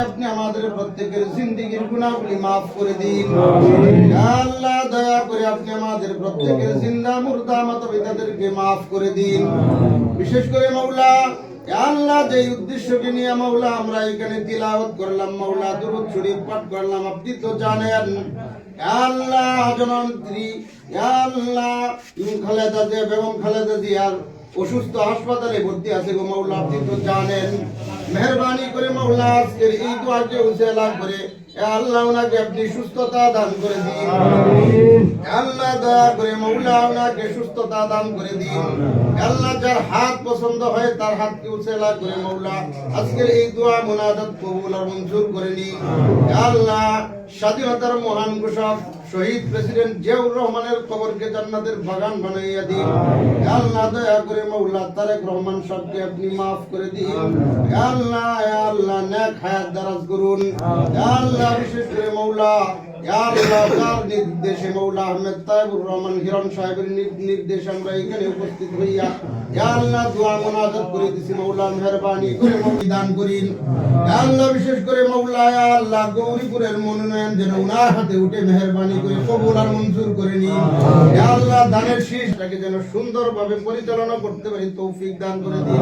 আপনি আমাদের প্রত্যেকের জিন্দিগির গুণাগুলি মাফ করে দিন। আল্লাহ দয়া করে আপনি আমাদের প্রত্যেকের জিন্দা মুর্দা মাতা পিতাদেরকে মাফ করে দিন। বিশেষ করে ইয়া আল্লাহ যে উদ্দেশ্যকে নিয়ে মৌলা আমরা এখানে তিলাওয়াত করলাম মৌলা দুরূদ শরীফ পাঠ করলাম আপনি তো জানেন। আল্লাহ জনন্ত্রী আল্লাহ খালেদা জিয়া বেগম খালেদা জিয়ার অসুস্থ হাসপাতালে ভর্তি আছে গো মাওলা, আপনি তো জানেন। মেহরবানি করে মাওলা, আজকের এই উসেলা করে আল্লাহ ওনাকে আপনি সুস্থতা দান করে দিন। আল্লাহ দয়া করে মাওলা ওনাকে সুস্থতা দান করে দিন। আল্লাহ যার হাত পছন্দ হয়, তার হাতকে উসেলা করে মাওলা। আজকের এই দোয়া মুনাজাত কবুল আর মঞ্জুর করে নিন। আল্লাহ স্বাধীনতার মহান ঘোষক শহীদ প্রেসিডেন্ট জিয়াউর রহমানের কবরকে জান্নাতের বাগান বানাইয়া দিন। আল্লাহ দয়া করে মৌলা তারেক রহমান সবকে আপনি মাফ করে দিন। আল্লাহ আল্লাহ নেক হায়াত দারাজ করুন। আল্লাহ বিশেষ করে যার নির্দেশে মৌলা আহমেদ তাইবুর রহমান হিরণ সাহেবের নির্দেশে আমরা এখানে উপস্থিত হইয়া আল্লাহ দোয়া মোনাজাত করে দিছি মৌলা মেহরবানি করে দান করিন আল্লাহ বিশেষ করে মৌলা আল্লাহ গৌরীপুরের মনোনয়ন যেন উনার হাতে উঠে মেহরবানি করে কবুল আর মঞ্জুর করে নিন। আল্লাহ দানের শীষটাকে যেন সুন্দরভাবে পরিচালনা করতে পারি, তৌফিক দান করে দিন।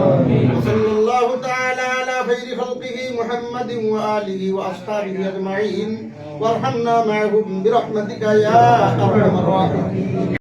তাআলা خير خلقه محمد وآله وأصحابه أجمعين. وارحمنا معهم برحمتك يا أرحم الراحمين.